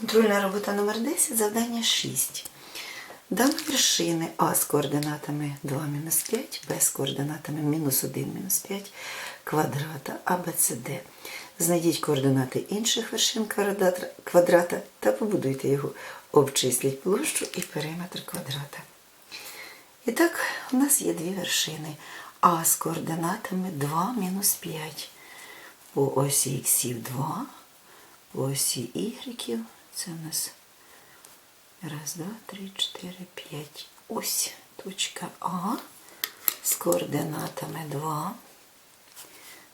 Контрольна робота номер 10, завдання 6. Дано вершини А з координатами 2 мінус 5, Б з координатами мінус 1 мінус 5 квадрата А, Б, С, Д. Знайдіть координати інших вершин квадрата- та побудуйте його. Обчисліть площу і периметр квадрата. І так, у нас є дві вершини. А з координатами 2 мінус 5. По осі х 2, по осі y це у нас раз, два, три, чотири, п'ять. Ось точка А з координатами 2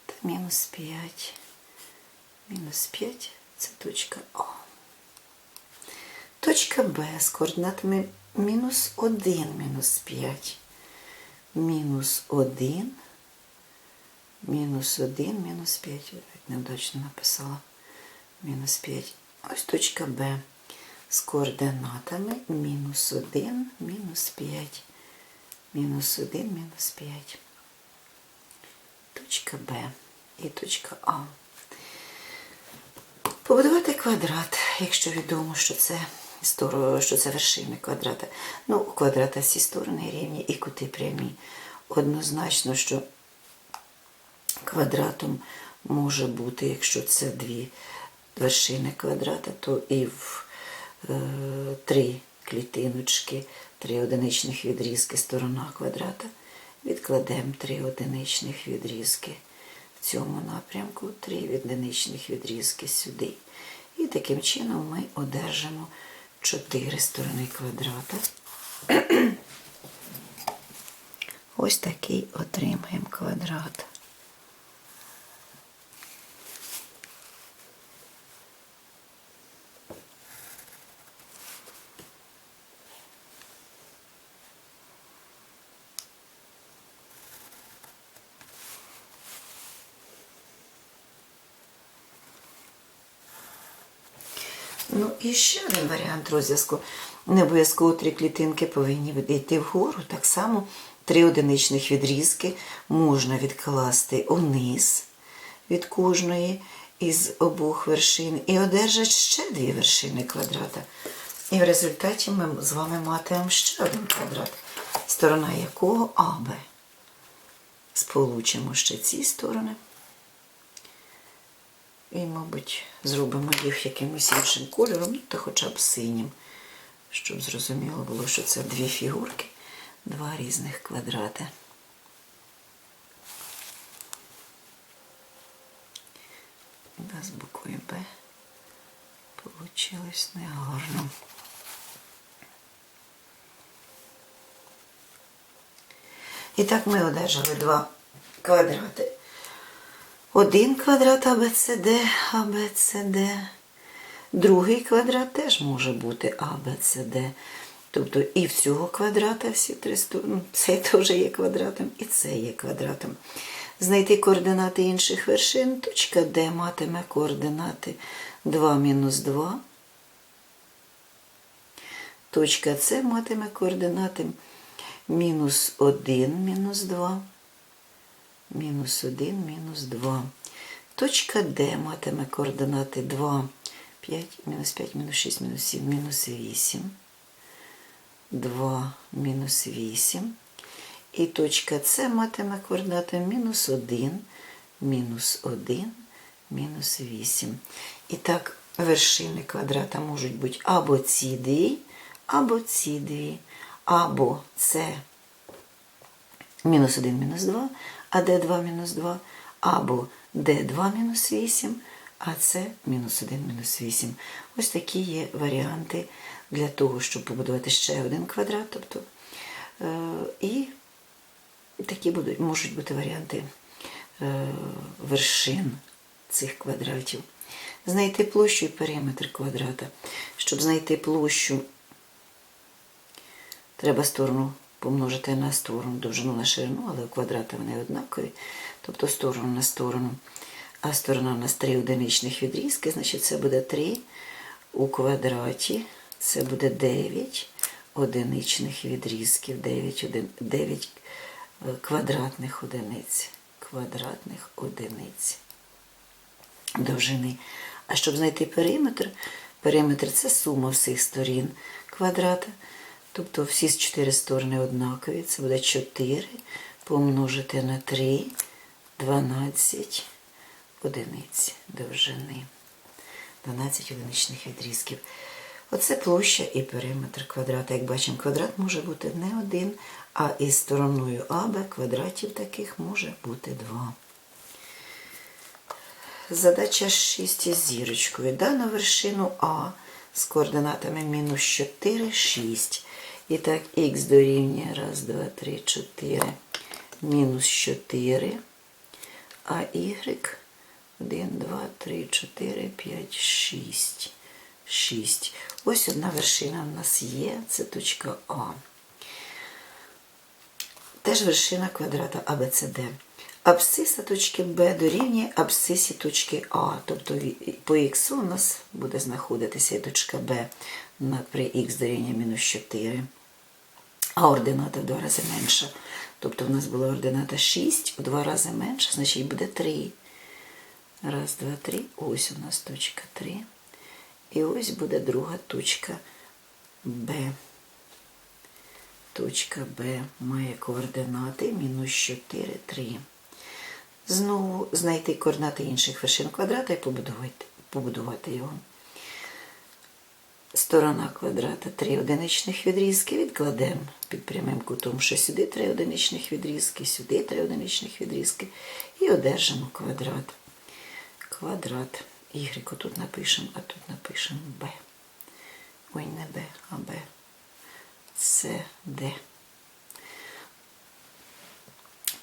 та мінус 5. Мінус 5 це точка А. Точка Б з координатами мінус 1, мінус 5. Мінус 1, мінус 1, мінус 5. Неудачно написала. Мінус 5. Ось точка Б з координатами мінус 1, мінус 5. Мінус 1, мінус 5. Точка Б і точка А. Побудувати квадрат, якщо відомо, що це, що це вершини квадрата. Ну, у квадрата всі сторони рівні і кути прямі. Однозначно, що квадратом може бути, якщо це дві вершини квадрата, то і в е, три клітиночки, три одиничних відрізки сторона квадрата. Відкладемо три одиничних відрізки в цьому напрямку, три одиничних відрізки сюди. І таким чином ми одержимо чотири сторони квадрата. Ось такий отримаємо квадрат. Ну і ще один варіант розв'язку. Не обов'язково три клітинки повинні йти вгору. Так само три одиничних відрізки можна відкласти униз від кожної із обох вершин і одержать ще дві вершини квадрата. І в результаті ми з вами матимемо ще один квадрат, сторона якого АБ. Сполучимо ще ці сторони. І, мабуть, зробимо їх якимось іншим кольором, ну, та хоча б синім, щоб зрозуміло було, що це дві фігурки, два різних квадрати. Да, з буквою Б получилось негарно. І так ми одержали два квадрати. Один квадрат АБЦД, АБЦД. Другий квадрат теж може бути АБЦД. Тобто і в цього квадрата всі три сторони, цей теж є квадратом, і це є квадратом. Знайти координати інших вершин. Точка Д матиме координати 2 мінус 2. Точка С матиме координати мінус 1 мінус 2 мінус 1, мінус 2. Точка Д матиме координати 2, 5, мінус 5, мінус 6, мінус 7, мінус 8. 2, мінус 8. І точка С матиме координати мінус 1, мінус 1, мінус 8. І так, вершини квадрата можуть бути або ці дві, або ці дві, або це мінус 1, мінус 2, а d2 мінус 2, або d2 мінус 8, а це мінус 1 мінус 8. Ось такі є варіанти для того, щоб побудувати ще один квадрат. Тобто, е, і такі будуть, можуть бути варіанти е, вершин цих квадратів. Знайти площу і периметр квадрата. Щоб знайти площу, треба сторону помножити на сторону, довжину на ширину, але у квадрата вони однакові. Тобто сторону на сторону. А сторона у нас 3 одиничних відрізки, значить це буде 3 у квадраті. Це буде 9 одиничних відрізків, 9, один, 9 квадратних одиниць. Квадратних одиниць довжини. А щоб знайти периметр, Периметр це сума всіх сторін квадрата. Тобто всі з чотири сторони однакові. Це буде 4 помножити на 3, 12 одиниць довжини. 12 одиничних відрізків. Оце площа і периметр квадрата. Як бачимо, квадрат може бути не один, а із стороною АБ квадратів таких може бути два. Задача 6 із зірочкою. Дано вершину А з координатами мінус 4, 6. І так, х дорівнює 1, 2, 3, 4, мінус 4, а y 1, 2, 3, 4, 5, 6. 6. Ось одна вершина в нас є, це точка А. Теж вершина квадрата АБЦД. Абсциса точки Б дорівнює абсцисі точки А. Тобто по х у нас буде знаходитися і точка Б при х дорівнює мінус 4. А ордината в два рази менша. Тобто в нас була ордината 6, у два рази менша, значить буде 3. Раз, два, три. Ось у нас точка 3. І ось буде друга точка Б. Точка Б має координати мінус 4, 3. Знову знайти координати інших вершин квадрата і побудувати, побудувати його. Сторона квадрата 3 одиничних відрізки відкладемо під прямим кутом, що сюди 3 одиничних відрізки, сюди 3 одиничних відрізки і одержимо квадрат. Квадрат. Y тут напишемо, а тут напишемо B. Ой, не B, а B. С, Д.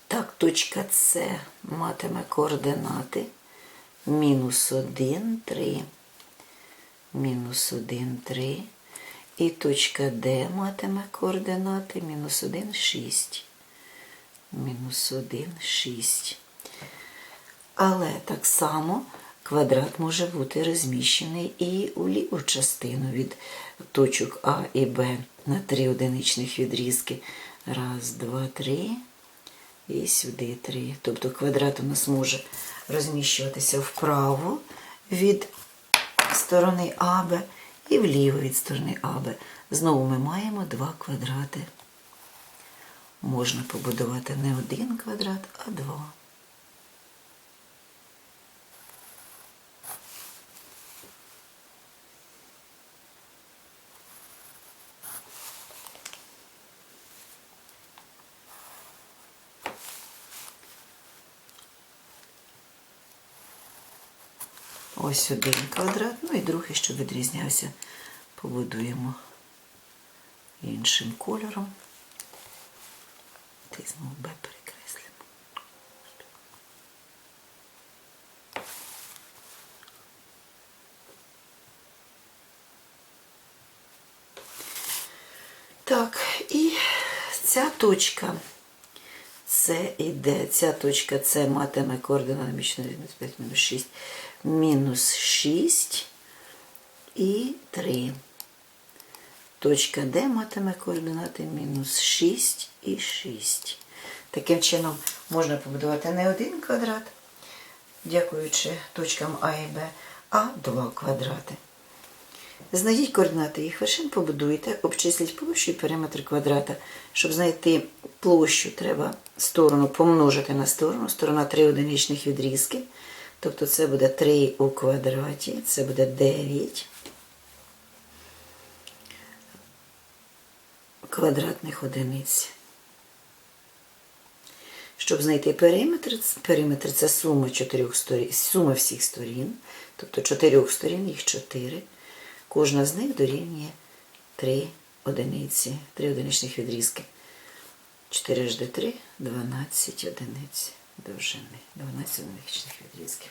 Так, точка С матиме координати мінус 1, 3, мінус 1, 3. І точка Д матиме координати мінус 1, 6. Мінус 1, 6. Але так само квадрат може бути розміщений і у ліву частину від точок А і Б на три одиничних відрізки. Раз, два, три. І сюди три. Тобто квадрат у нас може розміщуватися вправо від сторони АБ і вліво від сторони АБ. Знову ми маємо два квадрати. Можна побудувати не один квадрат, а два. Ось один квадрат, ну і другий, щоб відрізнявся, побудуємо іншим кольором. Ти знову Б перекреслимо. Так, і ця точка І Д. Ця точка С матиме координати мічної рівності 5 мінус 6. Мінус 6 і 3. Точка Д матиме координати мінус 6 і 6. Таким чином можна побудувати не один квадрат, дякуючи точкам А і Б, а два квадрати. Знайдіть координати їх вершин, побудуйте, обчисліть площу і периметр квадрата. Щоб знайти площу, треба сторону помножити на сторону. Сторона 3 одиничних відрізки. Тобто це буде 3 у квадраті, це буде 9 квадратних одиниць. Щоб знайти периметр, периметр це сума чотирьох сторін, сума всіх сторін, тобто чотирьох сторін, їх 4. Кожна з них дорівнює 3 одиниці, 3 одиничних відрізки. 4 жди 3, 12 одиниць довжини, 12 одиничних відрізків.